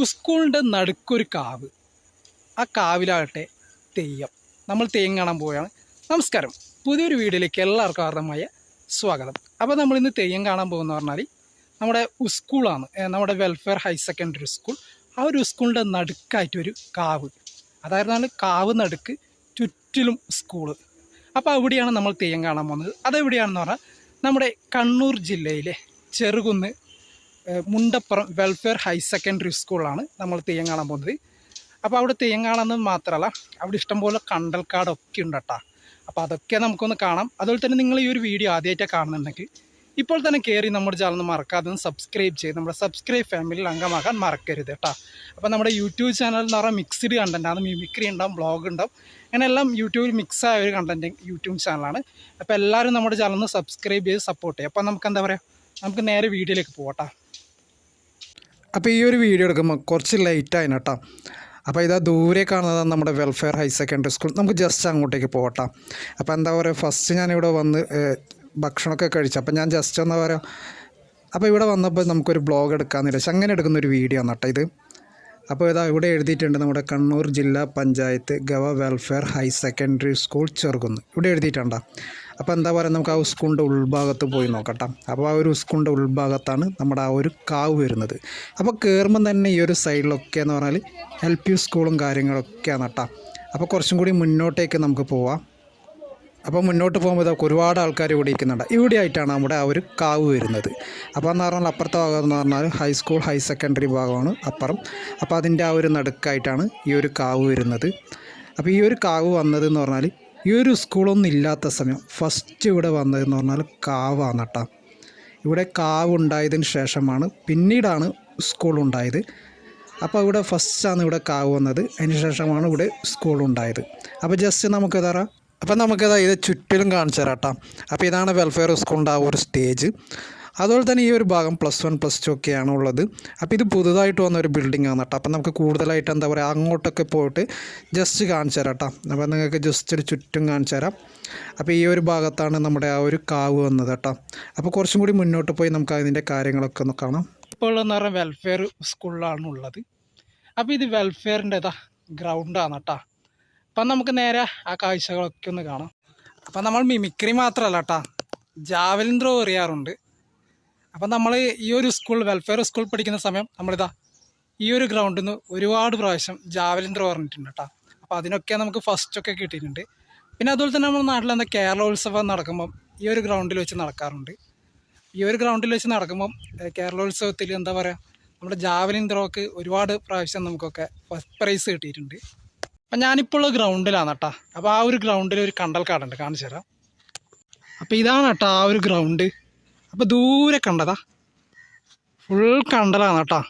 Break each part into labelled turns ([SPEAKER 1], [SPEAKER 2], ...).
[SPEAKER 1] സ്കൂളിന്റെ നടുക്കൊരു കാവ്. ആ കാവിലാകട്ടെ തെയ്യം. നമ്മൾ തെയ്യം കാണാൻ പോവുകയാണ്. നമസ്കാരം. പുതിയൊരു വീഡിയോയിലേക്ക് എല്ലാവർക്കും ആർദ്രമായ സ്വാഗതം. അപ്പോൾ നമ്മൾ ഇന്ന് തെയ്യം കാണാൻ പോകുന്ന പറഞ്ഞാൽ നമ്മുടെ സ്കൂളാണ്. നമ്മുടെ വെൽഫെയർ ഹയർ സെക്കൻഡറി സ്കൂൾ ആ ഒരു സ്കൂളിന്റെ നടുക്കായിട്ടൊരു കാവ്. അതായിരുന്നാണ് കാവ് നടുക്ക് ചുറ്റിലും സ്കൂൾ അപ്പോൾ അവിടെയാണ് നമ്മൾ തെയ്യം കാണാൻ പോകുന്നത്. അതെവിടെയാണെന്ന് പറഞ്ഞാൽ നമ്മുടെ കണ്ണൂർ ജില്ലയിലെ Cherukunnu Mundappuram welfare higher secondary സ്കൂളാണ് നമ്മൾ തെയ്യം കാണാൻ പോകുന്നത്. അപ്പോൾ അവിടെ തെയ്യം കാണാമെന്ന് മാത്രമല്ല അവിടെ ഇഷ്ടംപോലെ കണ്ടൽക്കാടൊക്കെ ഉണ്ട് കേട്ടോ അപ്പോൾ അതൊക്കെ നമുക്കൊന്ന് കാണാം. അതുപോലെ തന്നെ നിങ്ങൾ ഈ ഒരു വീഡിയോ ആദ്യമായിട്ടാണ് കാണുന്നുണ്ടെങ്കിൽ ഇപ്പോൾ തന്നെ കയറി നമ്മുടെ ചാനൽ മറക്കാതെ ഒന്ന് സബ്സ്ക്രൈബ് ചെയ്ത് നമ്മുടെ സബ്സ്ക്രൈബ് ഫാമിലിയിൽ അംഗമാകാൻ മറക്കരുത് കേട്ടോ. അപ്പോൾ നമ്മുടെ യൂട്യൂബ് ചാനൽ എന്ന് പറഞ്ഞാൽ മിക്സ്ഡ് കണ്ടന്റ് ആണ്. മിമിക്രി ഉണ്ടാവും ബ്ലോഗ് ഉണ്ടാവും. അങ്ങനെ എല്ലാം യൂട്യൂബിൽ മിക്സ് ആയ ഒരു കണ്ടന്റ് യൂട്യൂബ് ചാനലാണ് അപ്പോൾ എല്ലാവരും നമ്മുടെ ചാനൽ ഒന്ന് സബ്സ്ക്രൈബ് ചെയ്ത് സപ്പോർട്ട് ചെയ്യും. അപ്പോൾ നമുക്ക് എന്താ പറയുക നമുക്ക് നേരെ വീഡിയോയിലേക്ക് പോകട്ടോ അപ്പോൾ ഈ ഒരു വീഡിയോ എടുക്കുമ്പോൾ കുറച്ച് ലൈറ്റ് ആയിന് കേട്ടോ അപ്പോൾ ഇതാ ദൂരെ കാണുന്നത് നമ്മുടെ വെൽഫെയർ ഹയർ സെക്കൻഡറി സ്കൂൾ നമുക്ക് ജസ്റ്റ് അങ്ങോട്ടേക്ക് പോകട്ടെ അപ്പോൾ എന്താ പറയുക ഫസ്റ്റ് ഞാനിവിടെ വന്ന് ഭക്ഷണമൊക്കെ കഴിച്ചു. അപ്പോൾ ഞാൻ ജസ്റ്റ് എന്താ പറയുക അപ്പോൾ ഇവിടെ വന്നപ്പോൾ നമുക്കൊരു ബ്ലോഗ് എടുക്കാമെന്ന് വിചാരിച്ചു. അങ്ങനെ എടുക്കുന്ന ഒരു വീഡിയോ ആണ് കേട്ടോ ഇത്. അപ്പോൾ ഇതാ ഇവിടെ എഴുതിയിട്ടുണ്ട് നമ്മുടെ കണ്ണൂർ ജില്ലാ പഞ്ചായത്ത് ഗവ welfare higher secondary school Cherukunnu. ഇവിടെ എഴുതിയിട്ടുണ്ടോ അപ്പോൾ എന്താ പറയുക നമുക്ക് ആ സ്കൂളിന്റെ ഉൾഭാഗത്ത് പോയി നോക്കട്ടെ. അപ്പോൾ ആ ഒരു സ്കൂളിന്റെ ഉൾഭാഗത്താണ് നമ്മുടെ ആ ഒരു കാവ് വരുന്നത്. അപ്പോൾ കയറുമ്പം തന്നെ ഈ ഒരു സൈഡിലൊക്കെ എന്ന് പറഞ്ഞാൽ എൽ പി സ്കൂളും കാര്യങ്ങളൊക്കെയാണ് കേട്ടോ. അപ്പോൾ കുറച്ചും കൂടി മുന്നോട്ടേക്ക് നമുക്ക് പോവാം. അപ്പോൾ മുന്നോട്ട് പോകുമ്പോൾ ഇതൊക്കെ ഒരുപാട് ആൾക്കാർ ഇവിടെ ഇരിക്കുന്നുണ്ട്. ഇവിടെ ആയിട്ടാണ് നമ്മുടെ ആ ഒരു കാവ് വരുന്നത്. അപ്പോൾ എന്ന് പറഞ്ഞാൽ അപ്പുറത്തെ ഭാഗം എന്ന് പറഞ്ഞാൽ ഹൈസ്കൂൾ ഹൈ സെക്കൻഡറി ഭാഗമാണ് അപ്പുറം. അപ്പോൾ അതിന്റെ ആ ഒരു നടുക്കായിട്ടാണ് ഈ ഒരു കാവ് വരുന്നത്. അപ്പോൾ ഈ ഒരു കാവ് വന്നത് എന്ന് പറഞ്ഞാൽ ഈ ഒരു സ്കൂളൊന്നും ഇല്ലാത്ത സമയം ഫസ്റ്റ് ഇവിടെ വന്നതെന്ന് പറഞ്ഞാൽ കാവാണ് കേട്ടോ ഇവിടെ കാവ് ഉണ്ടായതിന് ശേഷമാണ് പിന്നീടാണ് സ്കൂൾ ഉണ്ടായത്. അപ്പോൾ ഇവിടെ ഫസ്റ്റാണ് ഇവിടെ കാവ് വന്നത്. അതിന് ശേഷമാണ് ഇവിടെ സ്കൂൾ ഉണ്ടായത്. അപ്പോൾ ജസ്റ്റ് നമുക്ക് തരാം അപ്പം നമുക്കിതാ ഇത് ചുറ്റിലും കാണിച്ചു തരാം കേട്ടോ അപ്പോൾ ഇതാണ് വെൽഫെയർ സ്കൂളിന്റെ ആ ഒരു സ്റ്റേജ് അതുപോലെ തന്നെ ഈ ഒരു ഭാഗം പ്ലസ് വൺ പ്ലസ് ടു ഒക്കെയാണ് ഉള്ളത്. അപ്പോൾ ഇത് പുതുതായിട്ട് വന്ന ഒരു ബിൽഡിംഗ് ആണ് കേട്ടോ. അപ്പോൾ നമുക്ക് കൂടുതലായിട്ട് എന്താ പറയുക അങ്ങോട്ടൊക്കെ പോയിട്ട് ജസ്റ്റ് കാണിച്ചു തരാം കേട്ടോ. അപ്പോൾ നിങ്ങൾക്ക് ജസ്റ്റ് ഒരു ചുറ്റും കാണിച്ചു തരാം. അപ്പോൾ ഈ ഒരു ഭാഗത്താണ് നമ്മുടെ ആ ഒരു കാവ് വന്നത് കേട്ടോ. അപ്പോൾ കുറച്ചും കൂടി മുന്നോട്ട് പോയി നമുക്ക് അതിന്റെ കാര്യങ്ങളൊക്കെ ഒന്ന് കാണാം. ഇപ്പോൾ എന്ന് പറഞ്ഞാൽ വെൽഫെയർ സ്കൂളിലാണ് ഉള്ളത്. അപ്പോൾ ഇത് വെൽഫെയറിന്റെ ഇതാ ഗ്രൗണ്ടാണ് കേട്ടോ. അപ്പം നമുക്ക് നേരെ ആ കാഴ്ചകളൊക്കെ ഒന്ന് കാണാം. അപ്പം നമ്മൾ മിമിക്രി മാത്രമല്ല കേട്ടോ. ജാവലിൻ ത്രോ എറിയാറുണ്ട്. അപ്പം നമ്മൾ ഈ ഒരു സ്കൂൾ വെൽഫെയർ സ്കൂൾ പഠിക്കുന്ന സമയം നമ്മളിതാ ഈ ഒരു ഗ്രൗണ്ടിൽ നിന്ന് ഒരുപാട് പ്രാവശ്യം ജാവലിൻ ത്രോ പറഞ്ഞിട്ടുണ്ട് കേട്ടോ അപ്പോൾ അതിനൊക്കെ നമുക്ക് ഫസ്റ്റൊക്കെ കിട്ടിയിട്ടുണ്ട്. പിന്നെ അതുപോലെ തന്നെ നമ്മുടെ നാട്ടിൽ എന്താ കേരളോത്സവം നടക്കുമ്പം ഈ ഒരു ഗ്രൗണ്ടിൽ വെച്ച് നടക്കാറുണ്ട്. ഈ ഒരു ഗ്രൗണ്ടിൽ വെച്ച് നടക്കുമ്പം കേരളോത്സവത്തിൽ എന്താ പറയുക നമ്മുടെ ജാവലിൻ ത്രോക്ക് ഒരുപാട് പ്രാവശ്യം നമുക്കൊക്കെ ഫസ്റ്റ് പ്രൈസ് കിട്ടിയിട്ടുണ്ട്. അപ്പം ഞാനിപ്പോൾ ഗ്രൗണ്ടിലാണ് കേട്ടോ അപ്പോൾ ആ ഒരു ഗ്രൗണ്ടിൽ ഒരു കണ്ടൽക്കാടുണ്ട് കാണിച്ചു തരാം അപ്പോൾ ഇതാണ് കേട്ടോ ആ ഒരു ഗ്രൗണ്ട് അപ്പോൾ ദൂരെ കണ്ടതാ. ഫുൾ കണ്ടലാണ് കേട്ടോ.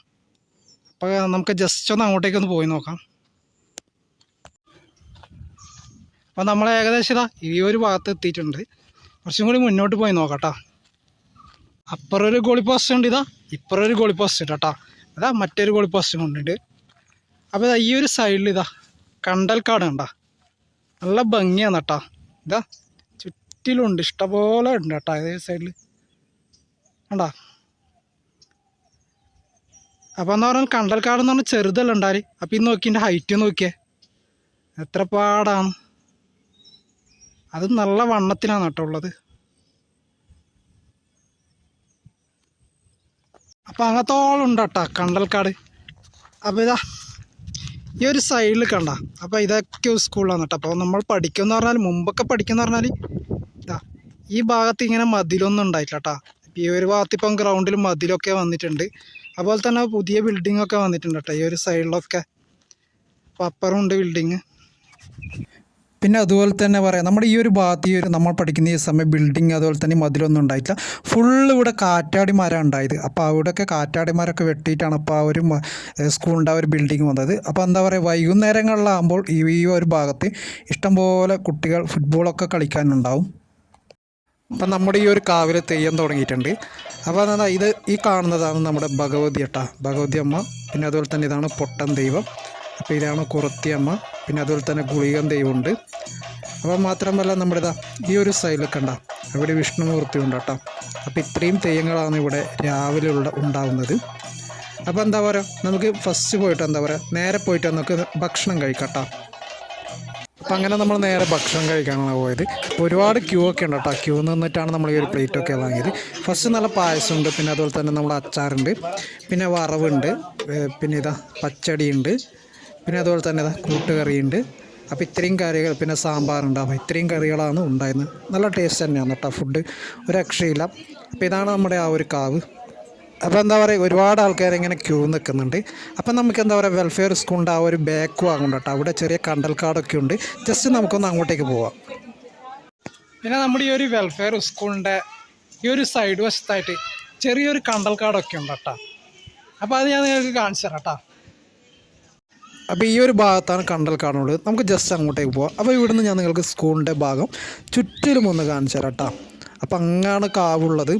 [SPEAKER 1] അപ്പോൾ നമുക്ക് ജസ്റ്റ് ഒന്ന് അങ്ങോട്ടേക്കൊന്ന് പോയി നോക്കാം. അപ്പോൾ നമ്മൾ ഏകദേശം ഇതാ ഈ ഒരു ഭാഗത്ത് എത്തിയിട്ടുണ്ട്. കുറച്ചും കൂടി മുന്നോട്ട് പോയി നോക്കാം കേട്ടോ. അപ്പുറം ഒരു ഗോളി പോസ്റ്റ് ഉണ്ട് ഇതാ. ഇപ്പുറം ഒരു ഗോളി പോസ്റ്റ് ഉണ്ട് കേട്ടോ അതാ മറ്റൊരു ഗോളി പോസ്റ്റ് കൊണ്ടുണ്ട്. അപ്പോൾ ഇതാ ഈ ഒരു സൈഡിൽ ഇതാ കണ്ടൽക്കാട് കണ്ടാ. നല്ല ഭംഗിയാണ് കേട്ടോ. ഇതാ ചുറ്റിലുണ്ട്. ഇഷ്ടംപോലെ ഉണ്ട് കേട്ടോ ഏത് സൈഡിൽ കണ്ടാ? അപ്പോൾ എന്ന് പറഞ്ഞാൽ കണ്ടൽക്കാട് എന്ന് പറഞ്ഞാൽ ചെറുതല്ല ഉണ്ടാൽ അപ്പോൾ ഇന്ന് നോക്കി എന്റെ ഹൈറ്റ് നോക്കിയേ. എത്ര പാടാണ്. അത് നല്ല വണ്ണത്തിലാണ് കേട്ടോ ഉള്ളത്. അപ്പോൾ അങ്ങത്തോളം ഉണ്ട് കേട്ടോ കണ്ടൽക്കാട്. അപ്പോൾ ഇതാ ഈ ഒരു സൈഡിൽ കണ്ട. അപ്പോൾ ഇതൊക്കെ ഒരു സ്കൂളാണ് കേട്ടോ. അപ്പോൾ നമ്മൾ പഠിക്കുമെന്ന് പറഞ്ഞാൽ മുമ്പൊക്കെ പഠിക്കുന്ന പറഞ്ഞാൽ ഇതാ ഈ ഭാഗത്ത് ഇങ്ങനെ മതിലൊന്നും ഉണ്ടായിട്ടില്ല കേട്ടോ. ഈ ഒരു ഭാഗത്ത് ഇപ്പം ഗ്രൗണ്ടിൽ മതിലൊക്കെ വന്നിട്ടുണ്ട്. അതുപോലെ തന്നെ പുതിയ ബിൽഡിംഗ് ഒക്കെ വന്നിട്ടുണ്ട് കേട്ടോ. ഈ ഒരു സൈഡിലൊക്കെ അപ്പോൾ അപ്പുറം ഉണ്ട് ബിൽഡിങ് പിന്നെ അതുപോലെ തന്നെ പറയാം നമ്മുടെ ഈ ഒരു ഭാഗത്ത് ഈ ഒരു നമ്മൾ പഠിക്കുന്ന ഈ സമയം ബിൽഡിങ് അതുപോലെ തന്നെ മതിലൊന്നും ഉണ്ടായിട്ടില്ല. ഫുള്ള് ഇവിടെ കാറ്റാടി മരം ഉണ്ടായത്. അപ്പോൾ അവിടെയൊക്കെ കാറ്റാടി മരമൊക്കെ വെട്ടിയിട്ടാണ് അപ്പോൾ ആ ഒരു സ്കൂളിന്റെ ആ ഒരു ബിൽഡിങ് വന്നത്. അപ്പോൾ എന്താ പറയുക വൈകുന്നേരങ്ങളിലാകുമ്പോൾ ഈ ഒരു ഭാഗത്ത് ഇഷ്ടംപോലെ കുട്ടികൾ ഫുട്ബോളൊക്കെ കളിക്കാനുണ്ടാവും. അപ്പം നമ്മുടെ ഈ ഒരു കാവിൽ തെയ്യം തുടങ്ങിയിട്ടുണ്ട്. അപ്പോൾ എന്താ ഇത് ഈ കാണുന്നതാണ് നമ്മുടെ ഭഗവതി അട്ട. ഭഗവതി അമ്മ പിന്നെ അതുപോലെ തന്നെ ഇതാണ് പൊട്ടൻ ദൈവം. അപ്പോൾ ഇതാണ് കുറത്തി അമ്മ പിന്നെ അതുപോലെ തന്നെ ഗുളികൻ ദൈവമുണ്ട്. അപ്പോൾ മാത്രമല്ല നമ്മുടെ ഇതാ ഈ ഒരു സൈഡിൽ കണ്ട അവിടെ വിഷ്ണുമൂർത്തി ഉണ്ട് കേട്ടോ. അപ്പോൾ ഇത്രയും തെയ്യങ്ങളാണ് ഇവിടെ രാവിലെ ഉള്ള ഉണ്ടാവുന്നത്. അപ്പോൾ എന്താ പറയുക നമുക്ക് ഫസ്റ്റ് പോയിട്ട് എന്താ പറയുക നേരെ പോയിട്ട് നമുക്ക് ഭക്ഷണം കഴിക്കട്ടോ അപ്പം അങ്ങനെ നമ്മൾ നേരെ ഭക്ഷണം കഴിക്കാനാണ് പോയത്. ഒരുപാട് ക്യൂ ഒക്കെ ഉണ്ട് കേട്ടോ. ക്യൂ നിന്നിട്ടാണ് നമ്മൾ ഈ ഒരു പ്ലേറ്റ് ഒക്കെ വാങ്ങിയത്. ഫസ്റ്റ് നല്ല പായസമുണ്ട് പിന്നെ അതുപോലെ തന്നെ നമ്മൾ അച്ചാറുണ്ട്. പിന്നെ വറവുണ്ട്. പിന്നെ ഇതാ പച്ചടിയുണ്ട്. പിന്നെ അതുപോലെ തന്നെ ഇതാ കൂട്ടുകറിയുണ്ട്. അപ്പോൾ ഇത്രയും കറികൾ പിന്നെ സാമ്പാറുണ്ട് അപ്പോൾ ഇത്രയും കറികളാണ് ഉണ്ടായിരുന്നത്. നല്ല ടേസ്റ്റ് തന്നെയാണ് കേട്ടോ ഫുഡ് ഒരു രക്ഷയില്ല അപ്പോൾ ഇതാണ് നമ്മുടെ ആ ഒരു കാവ്. അപ്പോൾ എന്താ പറയുക ഒരുപാട് ആൾക്കാർ ഇങ്ങനെ ക്യൂ നിൽക്കുന്നുണ്ട് അപ്പം നമുക്ക് എന്താ പറയുക വെൽഫെയർ സ്കൂളിന്റെ ആ ഒരു ബാക്ക് വാങ്ങുന്നുണ്ട് കേട്ടോ. അവിടെ ചെറിയ കണ്ടൽക്കാടൊക്കെ ഉണ്ട്. ജസ്റ്റ് നമുക്കൊന്ന് അങ്ങോട്ടേക്ക് പോവാം. പിന്നെ നമ്മുടെ ഈ ഒരു വെൽഫെയർ സ്കൂളിന്റെ ഈ ഒരു സൈഡ് വശത്തായിട്ട് ചെറിയൊരു കണ്ടൽക്കാടൊക്കെ ഉണ്ട് കേട്ടോ. അപ്പോൾ അത് ഞാൻ നിങ്ങൾക്ക് കാണിച്ചു തരാം കേട്ടോ. അപ്പോൾ ഈ ഒരു ഭാഗത്താണ് കണ്ടൽ കാണുള്ളത് നമുക്ക് ജസ്റ്റ് അങ്ങോട്ടേക്ക് പോവാം. അപ്പോൾ ഇവിടുന്ന് ഞാൻ നിങ്ങൾക്ക് സ്കൂളിന്റെ ഭാഗം ചുറ്റിലും ഒന്ന് കാണിച്ചു തരാം കേട്ടോ. അപ്പോൾ അങ്ങാണ് കാവുള്ളത്.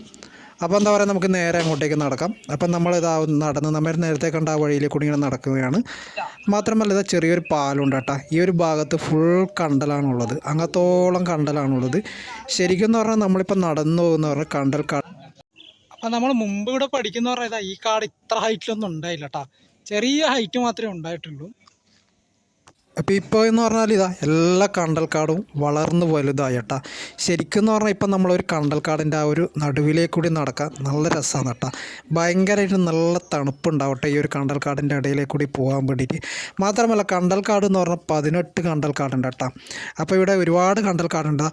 [SPEAKER 1] അപ്പോൾ എന്താ പറയുക നമുക്ക് നേരെ അങ്ങോട്ടേക്ക് നടക്കാം. അപ്പം നമ്മൾ ഇതാ നടന്ന് നമ്മൾ നേരത്തെ കണ്ട ആ വഴിയിൽ കൂടി ഇങ്ങനെ നടക്കുകയാണ്. മാത്രമല്ല ഇതാ ചെറിയൊരു പാലുണ്ട് കേട്ടോ. ഈ ഒരു ഭാഗത്ത് ഫുൾ കണ്ടലാണുള്ളത്. അങ്ങത്തോളം കണ്ടലാണുള്ളത്. ശരിക്കും എന്ന് പറഞ്ഞാൽ നമ്മളിപ്പോൾ നടന്നു പോകുന്ന പറഞ്ഞാൽ കണ്ടൽ കാട് അപ്പം നമ്മൾ മുമ്പ് ഇവിടെ പഠിക്കുന്ന പറഞ്ഞാൽ ഈ കാട് ഇത്ര ഹൈറ്റിലൊന്നും ഉണ്ടായില്ല കേട്ടോ. ചെറിയ ഹൈറ്റ് മാത്രമേ ഉണ്ടായിട്ടുള്ളൂ. അപ്പോൾ ഇപ്പോൾ എന്ന് പറഞ്ഞാൽ ഇതാ എല്ലാ കണ്ടൽക്കാടും വളർന്നു വലുതായി കേട്ടാ ശരിക്കും എന്ന് പറഞ്ഞാൽ ഇപ്പം നമ്മളൊരു കണ്ടൽക്കാടിന്റെ ആ ഒരു നടുവിലേക്ക് കൂടി നടക്കാൻ നല്ല രസമാണ് കേട്ടാ ഭയങ്കരമായിട്ട് നല്ല തണുപ്പുണ്ടാവട്ടെ ഈ ഒരു കണ്ടൽക്കാടിന്റെ ഇടയിലേക്ക് കൂടി പോകാൻ വേണ്ടിയിട്ട്. മാത്രമല്ല കണ്ടൽക്കാട് എന്ന് പറഞ്ഞാൽ പതിനെട്ട് കണ്ടൽക്കാടുണ്ട് കേട്ടാ അപ്പോൾ ഇവിടെ ഒരുപാട് കണ്ടൽക്കാടുണ്ട്.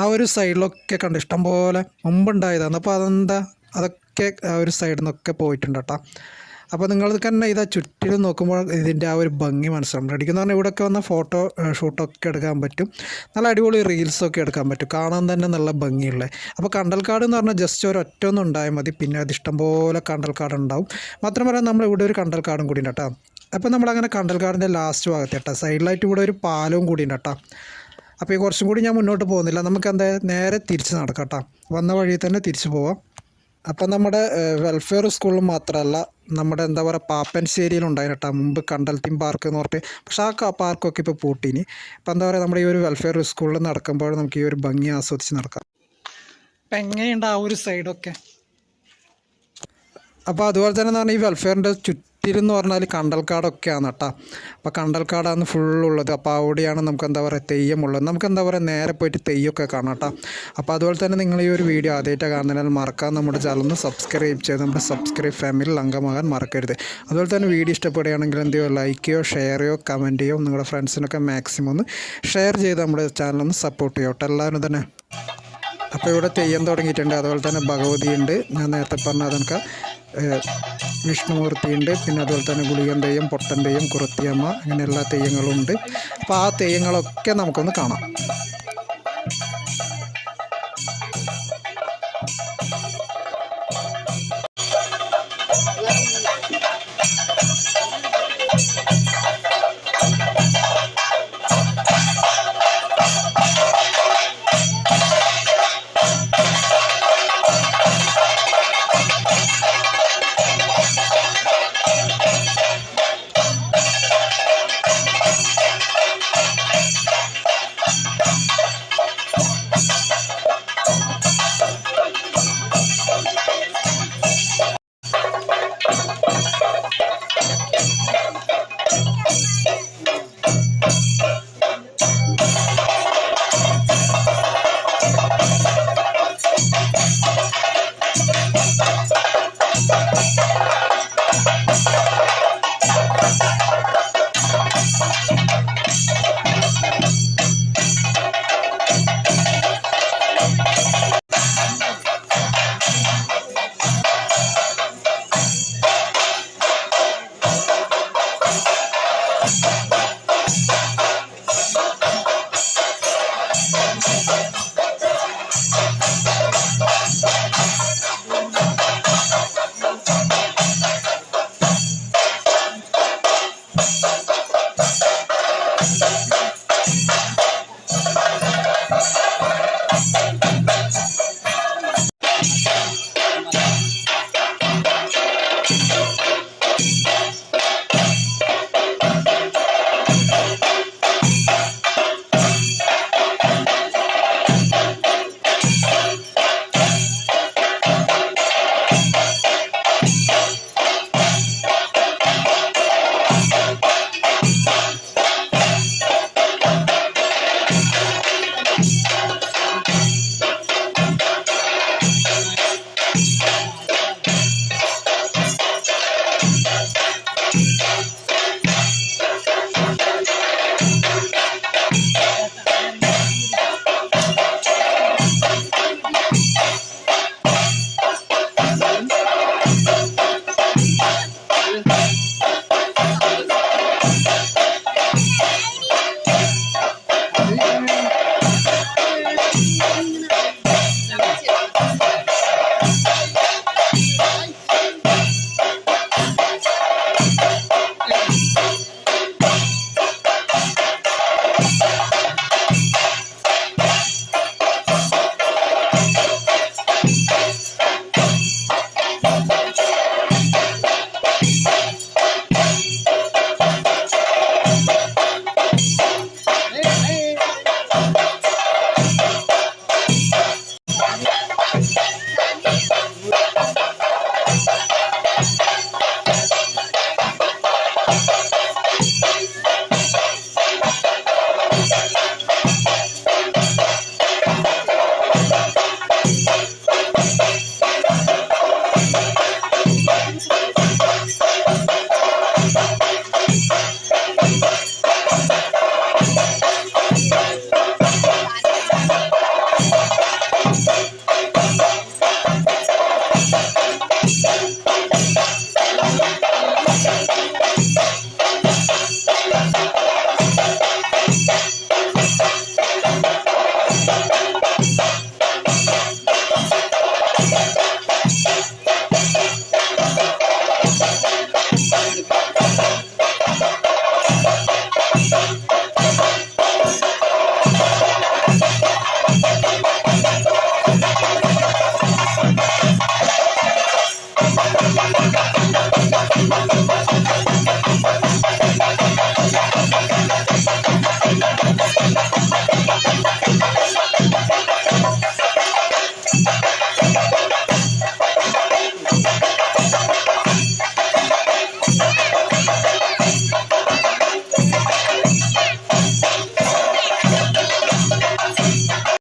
[SPEAKER 1] ആ ഒരു സൈഡിലൊക്കെ കണ്ട് ഇഷ്ടംപോലെ മുമ്പുണ്ടായതാണ്. അപ്പോൾ അതെന്താ? അതൊക്കെ ആ ഒരു സൈഡിൽ നിന്നൊക്കെ പോയിട്ടുണ്ട് കേട്ടോ അപ്പോൾ നിങ്ങൾ തന്നെ ഇതാ ചുറ്റിലും നോക്കുമ്പോൾ ഇതിന്റെ ആ ഒരു ഭംഗി മനസ്സിലാവും. റെഡിക്കെന്ന് പറഞ്ഞാൽ ഇവിടെയൊക്കെ വന്ന ഫോട്ടോ ഷൂട്ടൊക്കെ എടുക്കാൻ പറ്റും. നല്ല അടിപൊളി റീൽസൊക്കെ എടുക്കാൻ പറ്റും. കാണാൻ തന്നെ നല്ല ഭംഗിയുള്ള. അപ്പോൾ കണ്ടൽക്കാട് എന്ന് പറഞ്ഞാൽ ജസ്റ്റ് ഒരു ഒറ്റ ഒന്നും ഉണ്ടായാൽ മതി. പിന്നെ അത് ഇഷ്ടംപോലെ കണ്ടൽക്കാട് ഉണ്ടാവും. മാത്രമല്ല നമ്മൾ ഇവിടെ ഒരു കണ്ടൽക്കാടും കൂടി ഉണ്ട് കേട്ടോ. അപ്പോൾ നമ്മളങ്ങനെ കണ്ടൽക്കാടിന്റെ ലാസ്റ്റ് ഭാഗത്ത് കേട്ടോ. സൈഡിലായിട്ട് ഇവിടെ ഒരു പാലവും കൂടി ഉണ്ട് കേട്ടോ. അപ്പോൾ ഈ കുറച്ചും കൂടി ഞാൻ മുന്നോട്ട് പോകുന്നില്ല. നമുക്ക് എന്താ നേരെ തിരിച്ച് നടക്കാം കേട്ടോ. വന്ന വഴി തന്നെ തിരിച്ചു പോവാം. അപ്പം നമ്മുടെ വെൽഫെയർ സ്കൂളിൽ മാത്രമല്ല നമ്മുടെ എന്താ പറയുക പാപ്പൻശ്ശേരിയിലുണ്ടായിരുന്നു കേട്ടോ മുമ്പ് കണ്ടൽത്തിൻ പാർക്ക് എന്ന് പറഞ്ഞിട്ട്. പക്ഷെ ആ പാർക്കൊക്കെ ഇപ്പോൾ പൂട്ടിനി. അപ്പം എന്താ പറയുക നമ്മുടെ ഈ ഒരു വെൽഫെയർ സ്കൂളിൽ നടക്കുമ്പോൾ നമുക്ക് ഈ ഒരു ഭംഗി ആസ്വദിച്ച് നടക്കാം. അപ്പം എങ്ങനെയുണ്ട് ആ ഒരു സൈഡൊക്കെ അപ്പോൾ അതുപോലെ തന്നെ എന്ന് പറഞ്ഞാൽ ഈ വെൽഫെയറിന്റെ ചുറ്റിലെന്ന് പറഞ്ഞാൽ കണ്ടൽക്കാടൊക്കെയാണ് കേട്ടോ അപ്പോൾ കണ്ടൽക്കാടാണ് ഫുള്ളുള്ളത്. അപ്പോൾ അവിടെയാണ് നമുക്ക് എന്താ പറയുക തെയ്യമുള്ളത്. നമുക്ക് എന്താ പറയുക നേരെ പോയിട്ട് തെയ്യമൊക്കെ കാണാം കേട്ടോ അപ്പോൾ അതുപോലെ തന്നെ നിങ്ങൾ ഈ ഒരു വീഡിയോ ആദ്യമായിട്ട് കാണുന്നതിനാൽ മറക്കാൻ നമ്മുടെ ചാനൽ സബ്സ്ക്രൈബ് ചെയ്ത് നമ്മുടെ സബ്സ്ക്രൈബ് ഫാമിലിയിൽ അംഗമാകാൻ മറക്കരുത്. അതുപോലെ തന്നെ വീഡിയോ ഇഷ്ടപ്പെടുകയാണെങ്കിൽ എന്ത് ചെയ്യുമോ ലൈക്ക് ചെയ്യോ ഷെയർ ചെയ്യോ കമന്റ് ചെയ്യോ നിങ്ങളുടെ ഫ്രണ്ട്സിനൊക്കെ മാക്സിമം ഒന്ന് ഷെയർ ചെയ്ത് നമ്മുടെ ചാനലൊന്ന് സപ്പോർട്ട് ചെയ്യും കേട്ടോ എല്ലാവരും തന്നെ. അപ്പോൾ ഇവിടെ തെയ്യം തുടങ്ങിയിട്ടുണ്ട്. അതുപോലെ തന്നെ ഭഗവതി ഉണ്ട് ഞാൻ നേരത്തെ പറഞ്ഞ അതൊക്കെ വിഷ്ണുമൂർത്തി ഉണ്ട് പിന്നെ അതുപോലെ തന്നെ ഗുളികൻ തെയ്യം പൊട്ടൻ തെയ്യം കുറത്തിയമ്മ അങ്ങനെ എല്ലാ തെയ്യങ്ങളും ഉണ്ട് അപ്പോൾ ആ തെയ്യങ്ങളൊക്കെ നമുക്കൊന്ന് കാണാം.